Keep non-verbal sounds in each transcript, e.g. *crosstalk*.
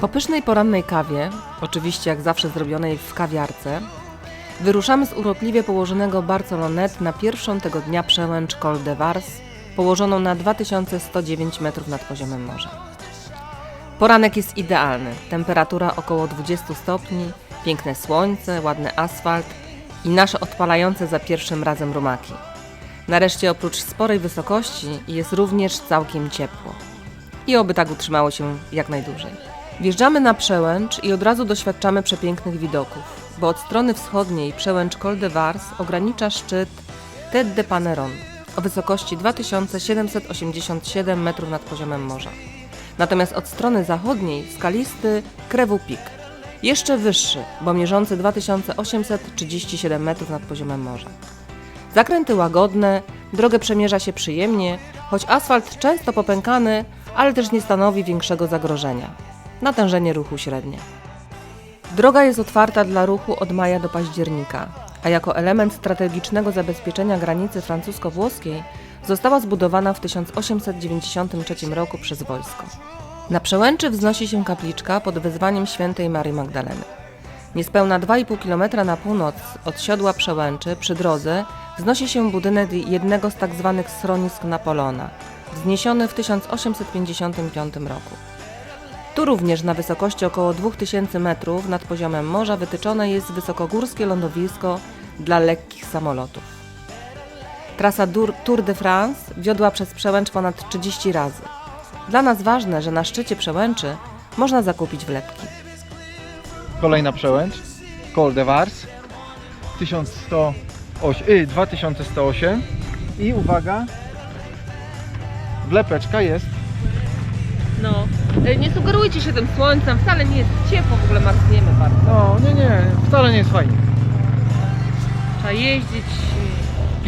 Po pysznej porannej kawie, oczywiście jak zawsze zrobionej w kawiarce, wyruszamy z urokliwie położonego Barcelonet na pierwszą tego dnia przełęcz Col de Vars, położoną na 2109 metrów nad poziomem morza. Poranek jest idealny, temperatura około 20 stopni, piękne słońce, ładny asfalt i nasze odpalające za pierwszym razem rumaki. Nareszcie oprócz sporej wysokości jest również całkiem ciepło. I oby tak utrzymało się jak najdłużej. Wjeżdżamy na przełęcz i od razu doświadczamy przepięknych widoków, bo od strony wschodniej przełęcz Col de Vars ogranicza szczyt Tête de Paneron o wysokości 2787 metrów nad poziomem morza. Natomiast od strony zachodniej skalisty Krewu Peak, jeszcze wyższy, bo mierzący 2837 metrów nad poziomem morza. Zakręty łagodne, drogę przemierza się przyjemnie, choć asfalt często popękany, ale też nie stanowi większego zagrożenia. Natężenie ruchu średnie. Droga jest otwarta dla ruchu od maja do października, a jako element strategicznego zabezpieczenia granicy francusko-włoskiej została zbudowana w 1893 roku przez wojsko. Na przełęczy wznosi się kapliczka pod wezwaniem świętej Marii Magdaleny. Niespełna 2,5 km na północ od siodła przełęczy przy drodze wznosi się budynek jednego z tzw. Tak schronisk Napoleona, wzniesiony w 1855 roku. Tu również na wysokości około 2000 metrów nad poziomem morza wytyczone jest wysokogórskie lądowisko dla lekkich samolotów. Trasa Tour de France wiodła przez przełęcz ponad 30 razy. Dla nas ważne, że na szczycie przełęczy można zakupić wlepki. Kolejna przełęcz. Col de Vars. 1108, y, 2108. I uwaga, wlepeczka jest. No, nie sugerujcie się tym słońcem, wcale nie jest ciepło, w ogóle marzniemy bardzo. No, nie, nie, wcale nie jest fajnie. Trzeba jeździć.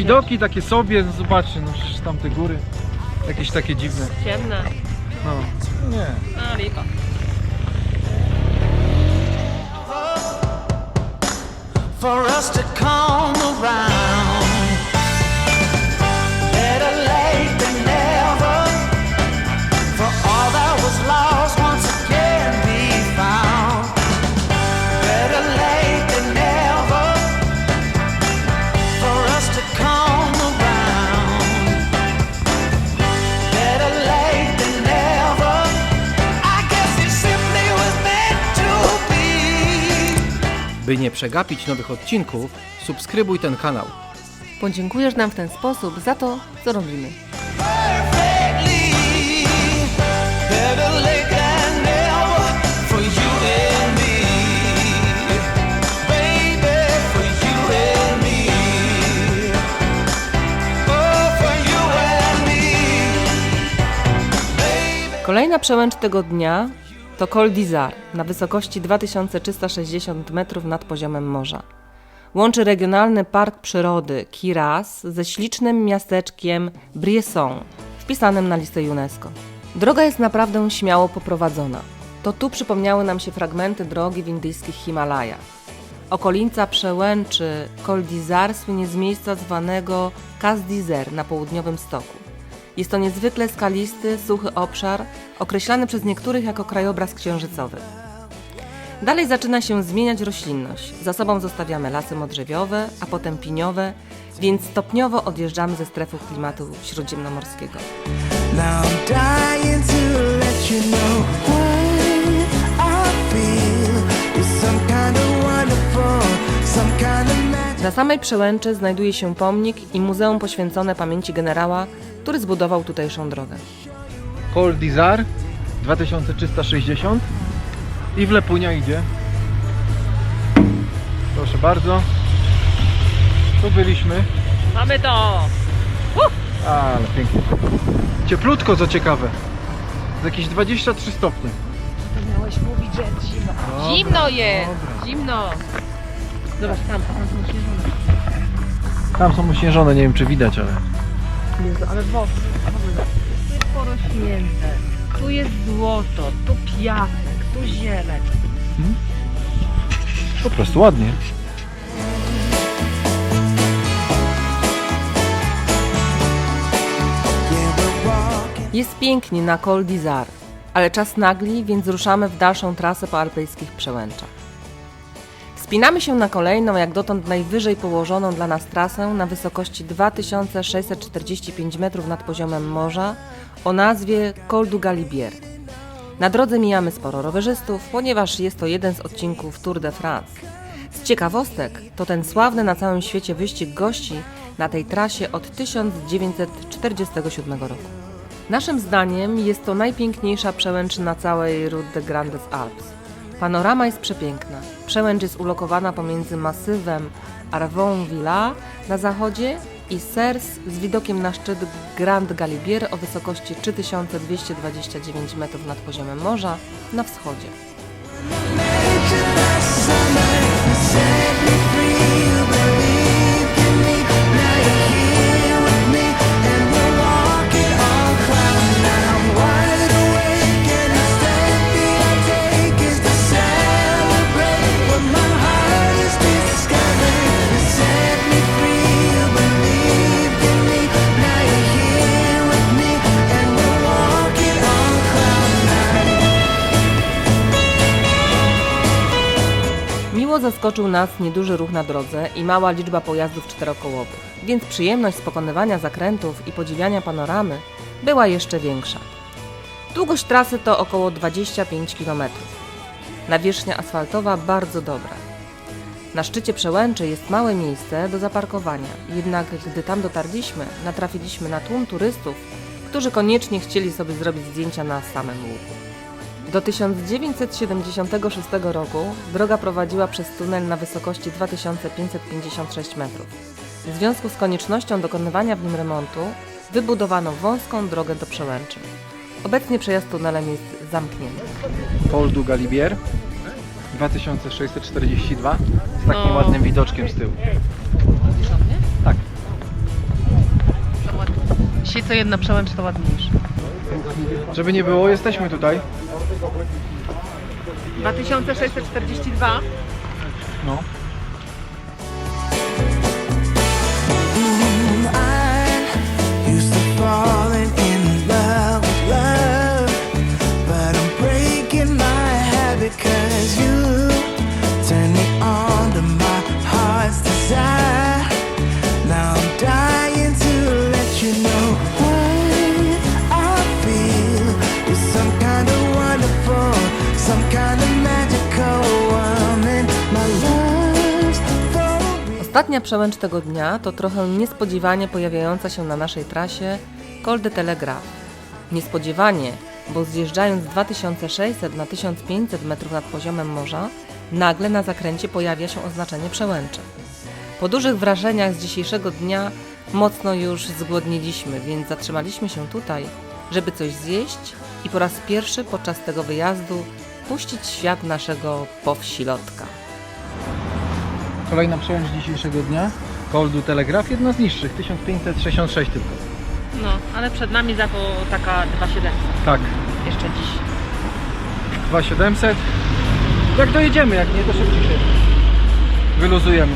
Widoki takie sobie, no zobaczcie, no przecież tamte góry. Jakieś takie dziwne. Ciemne. No, nie. A, lipa. for us to come around. By nie przegapić nowych odcinków, subskrybuj ten kanał. Podziękujesz nam w ten sposób za to, co robimy. Oh. Kolejna przełęcz tego dnia to Col na wysokości 2360 metrów nad poziomem morza. Łączy regionalny park przyrody Kiras ze ślicznym miasteczkiem Briesson, wpisanym na listę UNESCO. Droga jest naprawdę śmiało poprowadzona. To tu przypomniały nam się fragmenty drogi w indyjskich Himalajach. Okolica przełęczy Col d'Izar słynie z miejsca zwanego Cas d'Isère na południowym stoku. Jest to niezwykle skalisty, suchy obszar, określany przez niektórych jako krajobraz księżycowy. Dalej zaczyna się zmieniać roślinność. Za sobą zostawiamy lasy modrzewiowe, a potem piniowe, więc stopniowo odjeżdżamy ze strefy klimatu śródziemnomorskiego. Some kind of Na samej przełęczy znajduje się pomnik i muzeum poświęcone pamięci generała, który zbudował tutejszą drogę. Col d'Izar 2360 i wlepunia idzie. Proszę bardzo. Tu byliśmy. Mamy to! Ale pięknie. Cieplutko, co ciekawe. Z jakieś 23 stopnie. Miałeś mówić, że zimno. Dobra, Zimno jest! dobra. Zimno! Zobacz tam, tam są śnieżone. Tam są uśnieżone, nie wiem czy widać, ale... Jezu, ale w ogóle, w ogóle. Tu jest porośnięte, tu jest złoto, tu piasek, tu zieleń. Po prostu ładnie. Jest pięknie na Col d'Izar. Ale czas nagli, więc ruszamy w dalszą trasę po alpejskich przełęczach. Wspinamy się na kolejną, jak dotąd najwyżej położoną dla nas trasę na wysokości 2645 metrów nad poziomem morza o nazwie Col du Galibier. Na drodze mijamy sporo rowerzystów, ponieważ jest to jeden z odcinków Tour de France. Z ciekawostek to ten sławny na całym świecie wyścig gości na tej trasie od 1947 roku. Naszym zdaniem jest to najpiękniejsza przełęcz na całej Route de Grandes Alpes. Panorama jest przepiękna. Przełęcz jest ulokowana pomiędzy masywem Arvon-Villa na zachodzie i Sers z widokiem na szczyt Grand Galibier o wysokości 3229 metrów nad poziomem morza na wschodzie. Zaskoczył nas nieduży ruch na drodze i mała liczba pojazdów czterokołowych, więc przyjemność z pokonywania zakrętów i podziwiania panoramy była jeszcze większa. Długość trasy to około 25 km. Nawierzchnia asfaltowa bardzo dobra. Na szczycie przełęczy jest małe miejsce do zaparkowania, jednak gdy tam dotarliśmy, natrafiliśmy na tłum turystów, którzy koniecznie chcieli sobie zrobić zdjęcia na samym łuku. Do 1976 roku droga prowadziła przez tunel na wysokości 2556 metrów. W związku z koniecznością dokonywania w nim remontu wybudowano wąską drogę do przełęczy. Obecnie przejazd tunelem jest zamknięty. Col du Galibier 2642 z takim No. ładnym widoczkiem z tyłu. Tak. Dzisiaj co jedna przełęcz to ładniejsza. Żeby nie było, jesteśmy tutaj. 2642 No. I used to falling Ostatnia przełęcz tego dnia to trochę niespodziewanie pojawiająca się na naszej trasie Col de Telegraph. Niespodziewanie, bo zjeżdżając z 2600 na 1500 metrów nad poziomem morza, nagle na zakręcie pojawia się oznaczenie przełęczy. Po dużych wrażeniach z dzisiejszego dnia mocno już zgłodniliśmy, więc zatrzymaliśmy się tutaj, żeby coś zjeść i po raz pierwszy podczas tego wyjazdu puścić świat naszego powsilotka. Kolejna przełęcz dzisiejszego dnia. Col du Telegraph, jedna z niższych, 1566 tylko. No, ale przed nami za to taka 2700 Tak, jeszcze dziś. 2700. Jak dojedziemy, jak nie, to szybciej się wyluzujemy.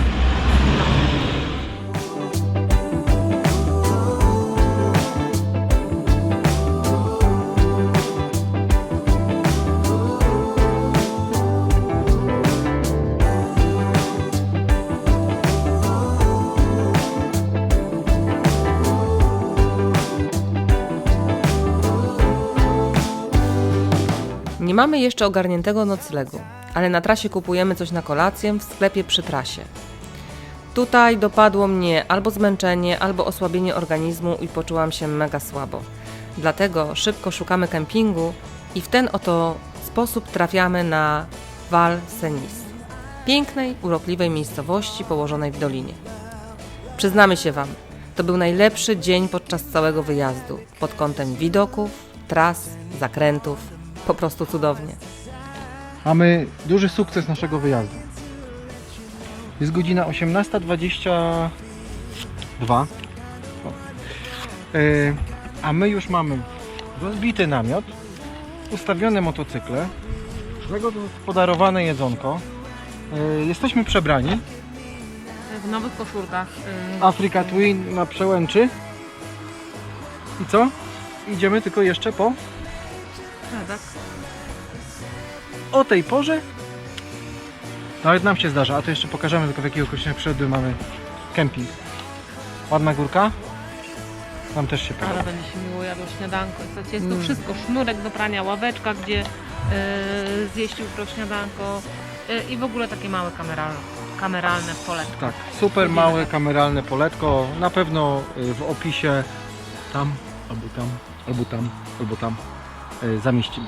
Nie mamy jeszcze ogarniętego noclegu, ale na trasie kupujemy coś na kolację w sklepie przy trasie. Tutaj dopadło mnie albo zmęczenie, albo osłabienie organizmu i poczułam się mega słabo. Dlatego szybko szukamy kempingu i w ten oto sposób trafiamy na Val Senis. Pięknej, urokliwej miejscowości położonej w dolinie. Przyznamy się Wam, to był najlepszy dzień podczas całego wyjazdu pod kątem widoków, tras, zakrętów. Po prostu cudownie. Mamy duży sukces naszego wyjazdu. Jest godzina 18.22. O. Yy, a my już mamy rozbity namiot, ustawione motocykle, zagospodarowane jedzonko. Yy, jesteśmy przebrani. W nowych koszulkach. Africa Twin na przełęczy. I co? Idziemy tylko jeszcze po tak? O tej porze nawet nam się zdarza, a to jeszcze pokażemy tylko w jakiego określenia przyrody mamy kemping. Ładna górka. Nam też się Ale podoba. będzie się miło jadło śniadanko. Słuchajcie, jest Mm. tu wszystko. Sznurek do prania, ławeczka, gdzie e, zjeść jutro śniadanko e, i w ogóle takie małe kameralne, kameralne poletko. Tak, super małe kameralne poletko. Na pewno y, w opisie tam, albo tam, albo tam, albo tam zamieścimy.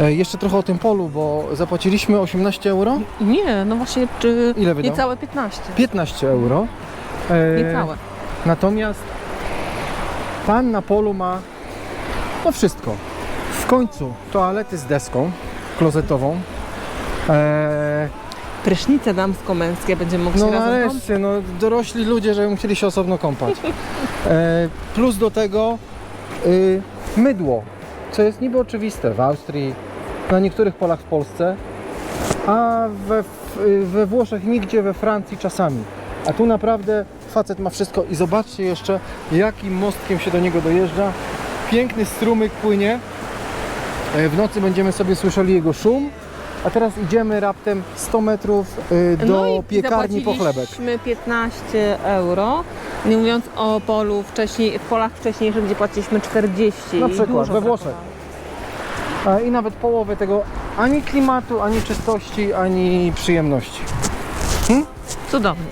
E, jeszcze trochę o tym polu, bo zapłaciliśmy 18 euro? Nie, no właśnie, czy Ile wydał? niecałe 15. 15 euro. E, Niecałe. Natomiast pan na polu ma no wszystko. W końcu toalety z deską klozetową. E, Prysznice damsko-męskie będziemy mogli no się razem kąpać. nareszcie, no dorośli ludzie, żeby musieli się osobno kąpać. E, plus do tego y, mydło, co jest niby oczywiste w Austrii, na niektórych polach w Polsce, a we, we Włoszech nigdzie, we Francji czasami. A tu naprawdę facet ma wszystko i zobaczcie jeszcze jakim mostkiem się do niego dojeżdża. Piękny strumyk płynie. E, W nocy będziemy sobie słyszeli jego szum. A teraz idziemy raptem 100 metrów y, do no i piekarni po chlebek. zapłaciliśmy 15 euro, nie mówiąc o polu wcześniej, w polach wcześniejszych, gdzie płaciliśmy 40. Na i przykład, dużo we Włoszech. brakowało. I nawet połowę tego ani klimatu, ani czystości, ani przyjemności. Cudownie.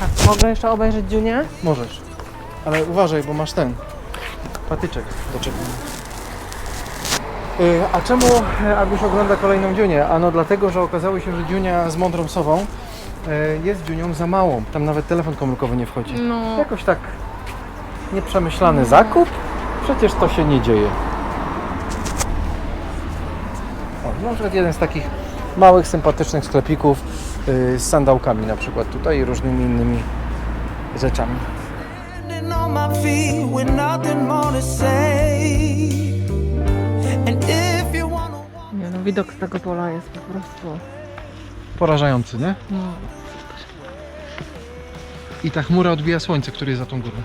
Tak, mogę jeszcze obejrzeć Dziunię? Możesz. Ale uważaj, bo masz ten patyczek doczepiony. Yy, A czemu e, Aguś ogląda kolejną Dziunię? Ano dlatego, że okazało się, że Dziunia z mądrą sową jest Dziunią za małą. Tam nawet telefon komórkowy nie wchodzi. No, Jakoś tak nieprzemyślany zakup? Przecież to się nie dzieje. O, na przykład jeden z takich małych, sympatycznych sklepików yy, z sandałkami na przykład tutaj i różnymi innymi rzeczami. Nie, no widok z tego pola jest po prostu... Porażający, nie? No. I ta chmura odbija słońce, które jest za tą górą.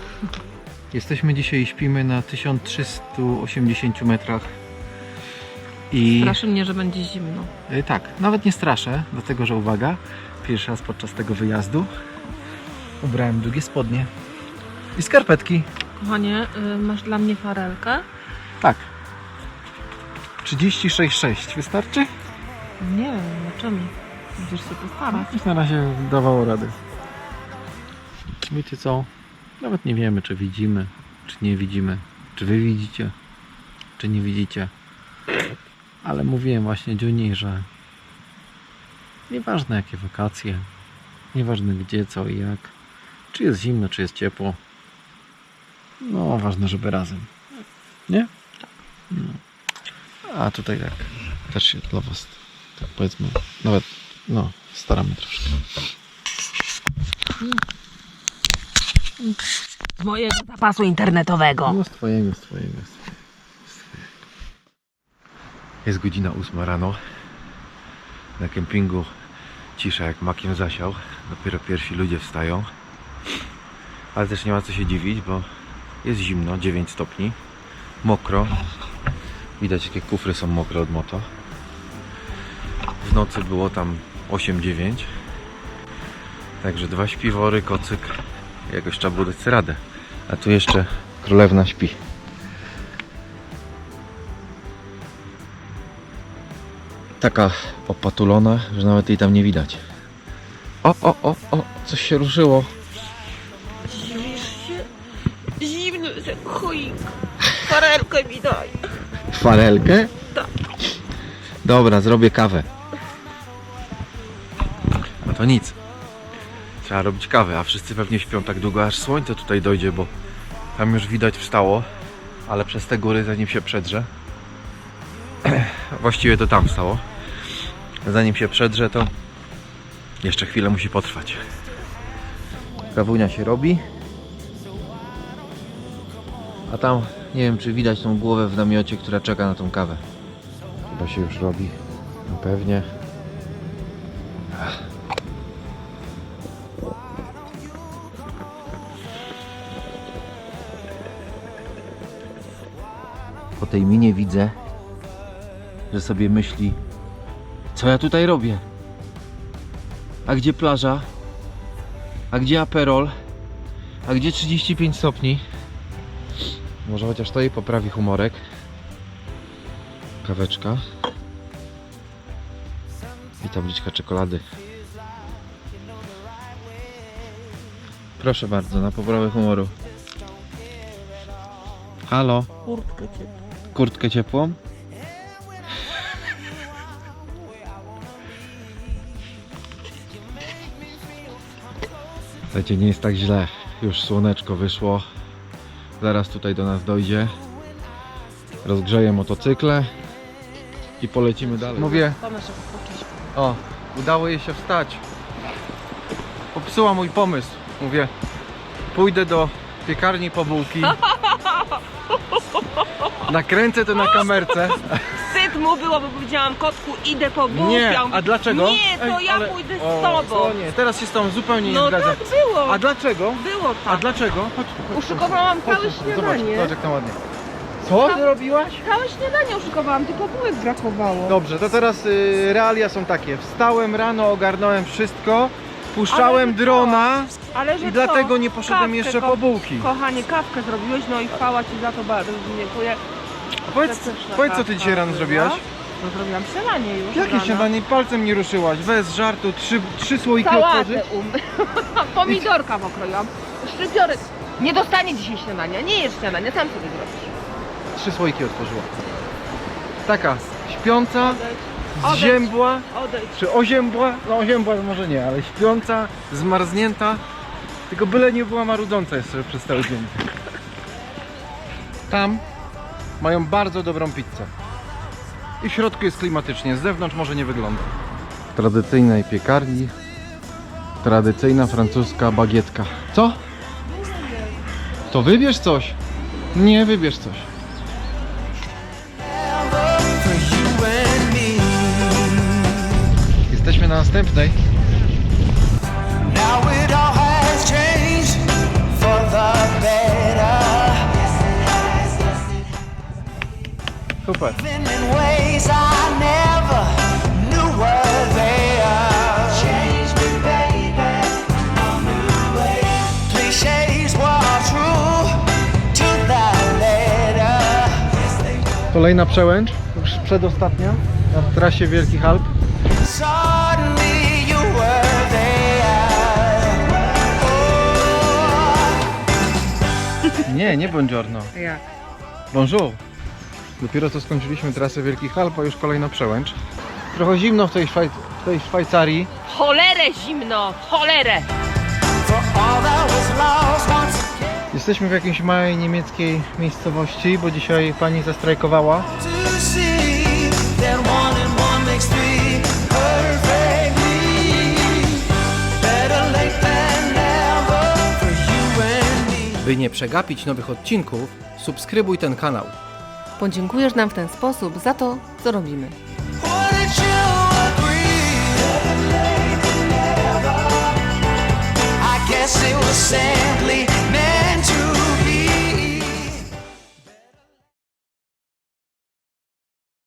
Jesteśmy dzisiaj i śpimy na 1380 metrach. I Straszy mnie, że będzie zimno. y, tak, nawet nie straszę, dlatego że uwaga, pierwszy raz podczas tego wyjazdu ubrałem długie spodnie i skarpetki. Kochanie, y, masz dla mnie farelkę? Tak. 36,6 wystarczy? Nie wiem, czym? Będziesz się postarać. Na razie dawało radę. Wiecie co? Nawet nie wiemy, czy widzimy, czy nie widzimy. Czy wy widzicie, czy nie widzicie. Ale mówiłem właśnie Dziuni, że nieważne jakie wakacje, nieważne gdzie, co i jak, czy jest zimno, czy jest ciepło. No, ważne, żeby razem. Nie? No. A tutaj tak, też się dla was, tak powiedzmy, nawet, no, staramy troszkę. Z mojego zapasu internetowego. No z twojego, z twojego. Jest godzina ósma rano. Na kempingu cisza jak makiem zasiał. Dopiero pierwsi ludzie wstają. Ale też nie ma co się dziwić, bo jest zimno, 9 stopni. Mokro. Widać jakie kufry są mokre od moto. W nocy było tam 8-9. Także dwa śpiwory, kocyk. Jakoś trzeba było dać radę. A tu jeszcze królewna śpi. taka opatulona, że nawet jej tam nie widać. O, o, o, o, coś się ruszyło. Zimny, że choik. Farelkę mi daj. Farelkę? Tak. Dobra, zrobię kawę. No to nic. Trzeba robić kawę, a wszyscy pewnie śpią tak długo, aż słońce tutaj dojdzie, bo tam już widać wstało, ale przez te góry, zanim się przedrze, *clears throat* właściwie to tam wstało, zanim się przedrze, to jeszcze chwilę musi potrwać. Kawunia się robi. A tam nie wiem czy widać tą głowę w namiocie, która czeka na tą kawę. Chyba się już robi. No pewnie. Po tej minie widzę, że sobie myśli, co ja tutaj robię? A gdzie plaża? A gdzie aperol? A gdzie 35 stopni? Może chociaż to jej poprawi humorek. Kaweczka. I tabliczka czekolady. Proszę bardzo, na poprawę humoru. Halo, Kurtkę cię. Kurtkę ciepłą? Słuchajcie, nie jest tak źle. Już słoneczko wyszło. Zaraz tutaj do nas dojdzie. Rozgrzeję motocykle i polecimy dalej. Mówię, o, udało jej się wstać. Popsuła mój pomysł. Mówię, pójdę do piekarni po bułki. *laughs* Nakręcę to na kamerce. Wstyd mu było, bo powiedziałam kotku, idę po bułkę. Nie, A a dlaczego? Nie, to Ej, ja ale- pójdę z o, tobą. o nie, teraz się z zupełnie nie No zgadzam. tak było. A dlaczego? Było A tak. dlaczego? Chodź, chodź, Uszykowałam chodź, całe Zobacz, śniadanie. zobacz jak tam ładnie. Co ty robiłaś? Całe śniadanie uszykowałam, tylko bułek brakowało. Dobrze, to teraz y, realia są takie. Wstałem rano, ogarnąłem wszystko, puszczałem Ale co? drona Ale że i dlatego co? nie poszedłem jeszcze po bułki. Kochanie, kawkę zrobiłeś, no i chwała Ci za to bardzo, dziękuję. Powiedz, powiedz co ty kawka dzisiaj rano była. zrobiłaś? No zrobiłam śniadanie już Jakie rano. śniadanie? Palcem nie ruszyłaś, bez żartu, trzy, trzy słoiki otworzyć. Sałatę um. *laughs* Pomidorka pokroiłam. Szczypiorek. Nie dostanie dzisiaj śniadania, nie jesz śniadania, sam sobie zrobisz. Trzy słoiki otworzyła. Taka śpiąca, Odejdź. zziębła, Odejdź. czy oziębła? No oziębła może nie, ale śpiąca, zmarznięta. Tylko byle nie była marudząca jeszcze przez cały dzień. Tam mają bardzo dobrą pizzę. I w środku jest klimatycznie, z zewnątrz może nie wygląda. W tradycyjnej piekarni tradycyjna francuska bagietka. Co? To wybierz coś. Nie, wybierz coś. Jesteśmy na następnej. Letter. Kolejna przełęcz, już przedostatnia na trasie Wielkich Alp. Nie, nie buongiorno. Jak? Bonjour. Dopiero co skończyliśmy trasę Wielkich Alp, a już kolejna przełęcz. Trochę zimno w tej, Szwaj w tej Szwajcarii. Cholerę zimno, cholerę! Jesteśmy w jakiejś małej niemieckiej miejscowości, bo dzisiaj pani zastrajkowała. By nie przegapić nowych odcinków, subskrybuj ten kanał. Podziękujesz nam w ten sposób za to, co robimy.